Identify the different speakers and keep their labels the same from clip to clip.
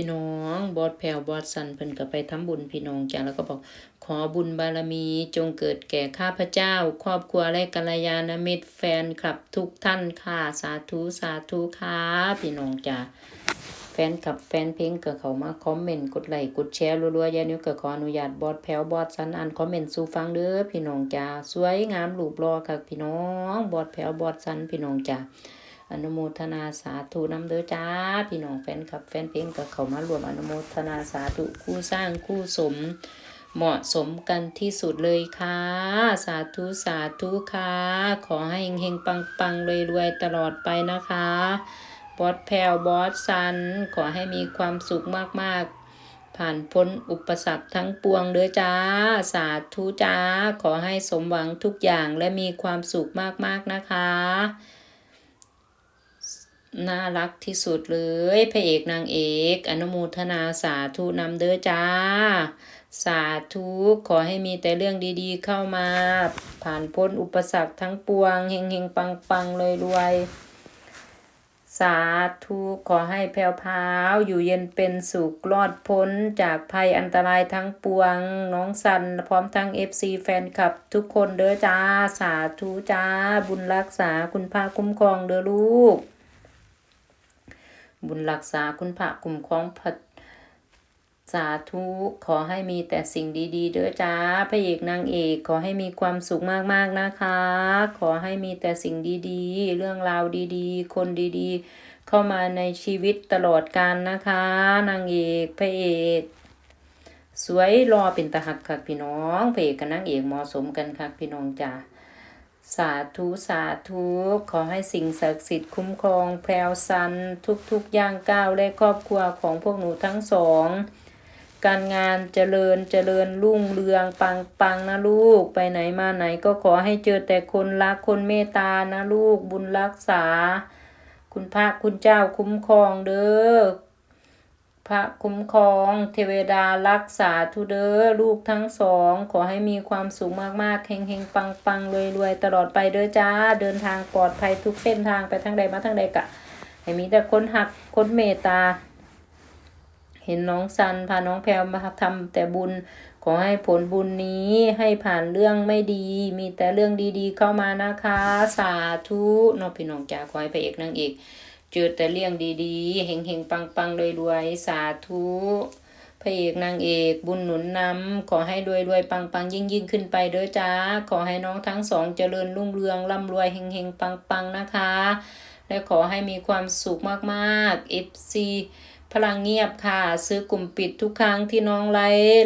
Speaker 1: พี่น้องบอดแผวบอดสันเพิ่นก็ไปทำบุญพี่น้องจ้ะแล้วก็บอกขอบุญบารมีจงเกิดแก่ข้าพเจ้า ครอบครัวและกัลยาณมิตรแฟนคลับทุกท่านค่ะสาธุสาธุค่ะพี่น้องจ้ะแฟนคลับแฟนเพลงก็เขามาคอมเมนต์กดไลค์กดแชร์รัวๆยานิ้วก็ขออนุญาตบอดแผวบอดสันอ่านคอมเมนต์สู่ฟังเด้อพี่น้องจ้ะสวยงามรูปรอค่ะพี่น้องบอดแผวบอดสันพี่น้องจ้ะ อนุโมทนาสาธุน้ำเด้อจ้า พี่น้องแฟนคลับแฟนเพลงก็เขามารวมอนุโมทนาสาธุคู่สร้างคู่สม เหมาะสมกันที่สุดเลยค่ะ สาธุสาธุค่ะ ขอให้เฮงๆ ปังๆรวยๆ ตลอดไปนะคะบอสแพลวบอสซัน ขอให้มีความสุขมากๆผ่านพ้นอุปสรรคทั้งปวงเด้อจ้า สาธุจ้า ขอให้สมหวังทุกอย่างและมีความสุขมาก ๆ นะคะ น่ารักที่สุดเลยพระเอกนางเอก อนุโมทนาสาธุนำเด้อจ้า สาธุขอให้มีแต่เรื่องดีๆเข้ามา ผ่านพ้นอุปสรรคทั้งปวงเฮงเฮงปังปังๆเลยรวยสาธุขอให้แผ่วพาวอยู่เย็นเป็นสุขรอดพ้นจากภัยอันตรายทั้งปวง น้องสันพร้อมทั้ง FC แฟนคลับ ทุกคนเด้อจ้า สาธุจ้า บุญรักษาคุณพาคุ้มครองเด้อลูก บุญรักษาคุณพระคุ้มครองพัดสาธุขอให้มีแต่สิ่งดีๆเด้อจ้าพระเอกนางเอกขอให้มีความสุขมากๆนะคะ ขอให้มีแต่สิ่งดีๆ เรื่องราวดีๆ คนดีๆ เข้ามาในชีวิตตลอดกาลนะคะ นางเอกพระเอก สวยรอเป็นตาหักค่ะพี่น้องพระเอกกับนางเอกเหมาะสมกันค่ะพี่น้องจ้า สาธุ สาธุ ขอให้สิ่งศักดิ์สิทธิ์คุ้มครองแพรวซัน ทุกๆย่างก้าวและครอบครัวของพวกหนูทั้งสอง การงานเจริญเจริญรุ่งเรืองปังปังนะลูก ไปไหนมาไหนก็ขอให้เจอแต่คนรักคนเมตตานะลูกบุญรักษา คุณพระคุณเจ้าคุ้มครองเด้อ พระคุ้มครองเทวดารักษาทุเดอ้อลูกทั้งสอง ขอให้มีความสุขมากๆเฮงๆปังๆรวยๆตลอดไปเด้อจ้า เดินทางปลอดภัยทุกเส้นทางไปทางใดมาทางใดกะ ให้มีแต่คนหักคนเมตตา เห็นน้องซันพาน้องแพลวมาทำแต่บุญ ขอให้ผลบุญนี้ให้ผ่านเรื่องไม่ดี มีแต่เรื่องดีๆเข้ามานะคะ สาธุน้องพี่น้องจ๋าขอให้พระเอกนางเอก เจอแต่เรื่องดีๆเฮงๆ ปังๆรวยๆสาธุพระเอกนางเอกบุญหนุนนำขอให้รวยรวยๆปังยิ่งยิ่งขึ้นไปเด้อจ้า ขอให้น้องทั้งสองเจริญรุ่งเรืองร่ำรวยเฮงๆปังๆนะคะ และขอให้มีความสุขมากๆ FC พลังเงียบค่ะ ซื้อกลุ่มปิดทุกครั้งที่น้องไล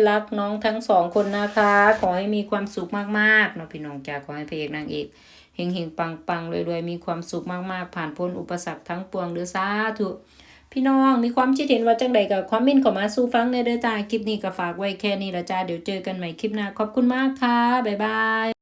Speaker 1: รักน้องทั้งสองคนนะคะ ขอให้มีความสุขมากๆเนาะพี่น้องจ้าขอให้พระเอกนางเอก เฮงเฮงปังปังรวยรวยมีความสุขมากๆ ผ่านพ้นอุปสรรคทั้งปวงเด้อสาธุพี่น้องมีความคิดเห็นว่าจังใดกับความเมนของมาสู่ฟังในเด้อจ้าคลิปนี้ก็ฝากไว้แค่นี้ละจ้าเดี๋ยวเจอกันใหม่คลิปหน้าขอบคุณมากค่ะบ๊ายบาย